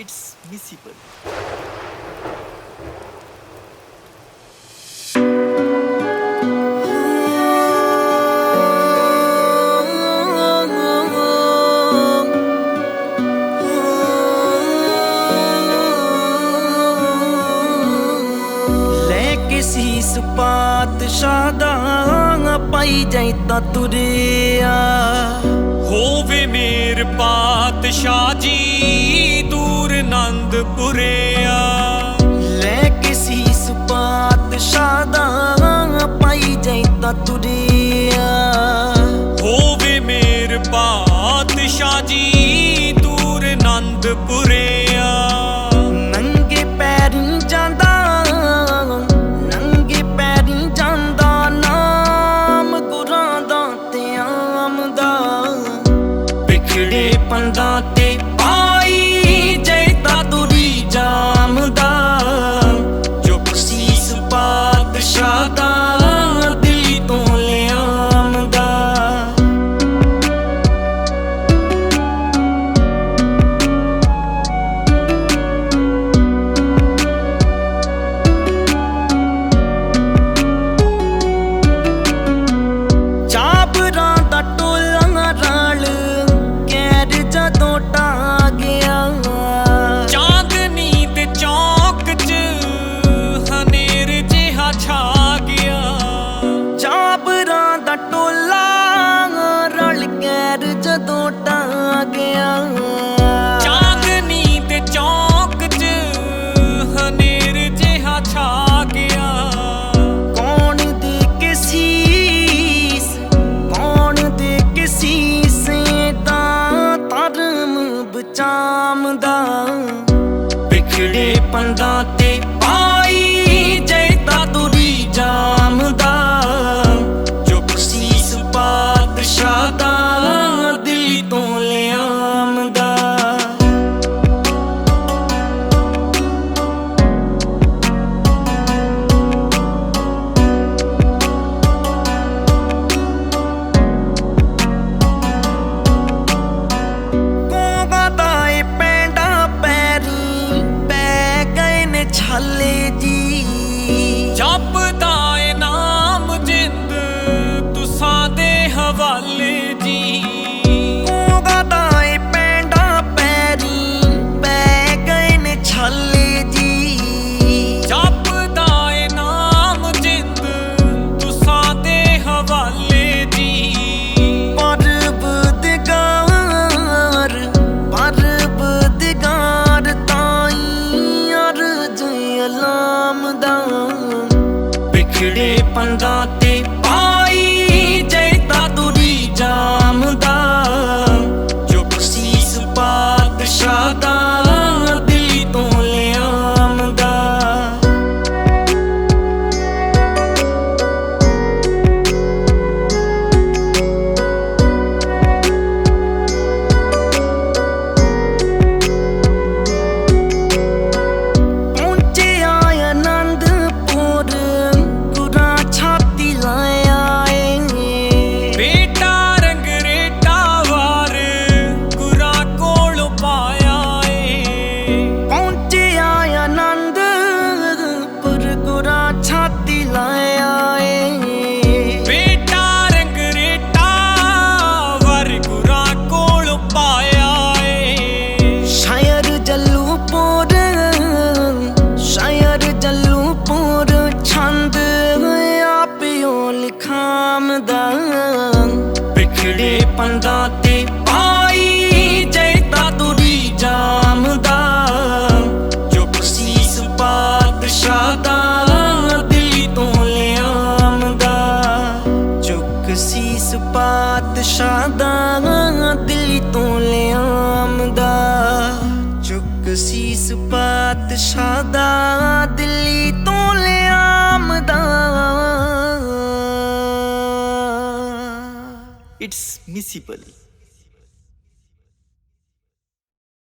It's ਕੇ ਸੀਸ ਪਾਤਸ਼ਾਹ ਦਾ ਪਾਈ ਜਾਈ ਤਾਂ ਤੁਰਿਆ। ਹੋਵੇ ਮੇਰ ਪਾਤਸ਼ਾਹ ਜੀ। ਸੀਸ ਪਾਈ ਜਾਈ ਤਾਂ ਤੁਰਿਆ। ਹੋਵੇ ਮੇਰ ਪਾਤਸ਼ਾਹ ਜੀ ਦੂਰ ਆਨੰਦਪੁਰਿਆ ਬਚਾਮਦਾ ਵਿਖੜੇ ਪੰਡਾਂ ਹਵਾਲੇ ਜੀ। ਕੋਗਾ ਦਾ ਇਹ ਪੈਂਡਾ ਪੈਰੀ ਪੈ ਗਏ ਨੇ ਛਾਲੇ ਜੀ। ਜਪਦਾ ਏ ਨਾਮ ਜਿੰਦ ਤੁਸਾਂ ਦੇ ਹਵਾਲੇ ਜੀ। ਪਰਬਦਗਾਰ ਪਰਬਦਗਾਰ ਤਾਈ ਅਰਜ ਅਲਾਮ ਦਾ ਵਿਖੜੇ ਪੰਡਾਂ ਤੇ ਪਾਈ ਵਿਖੜੇ ਪੰਡਾਂ ਤੇ ਪਾਈ ਜੈ ਤਾਂ ਤੁਰੀ ਜਾਮਦਾ ਜੋ ਸੀਸ ਪਾਤਸ਼ਾਹ ਦਾ ਦਿਲ ਤੋਂ ਲਿਆਮਦਾ ਚੁੱਕ ਸੀਸ ਪਾਤਸ਼ਾਹ ਦਾ ਦਿਲ ਤੋਂ ਲਿਆਮਦਾ ਚੁੱਕ ਸੀਸ ਪਾਤਸ਼ਾਹ ਦਾ it's miscible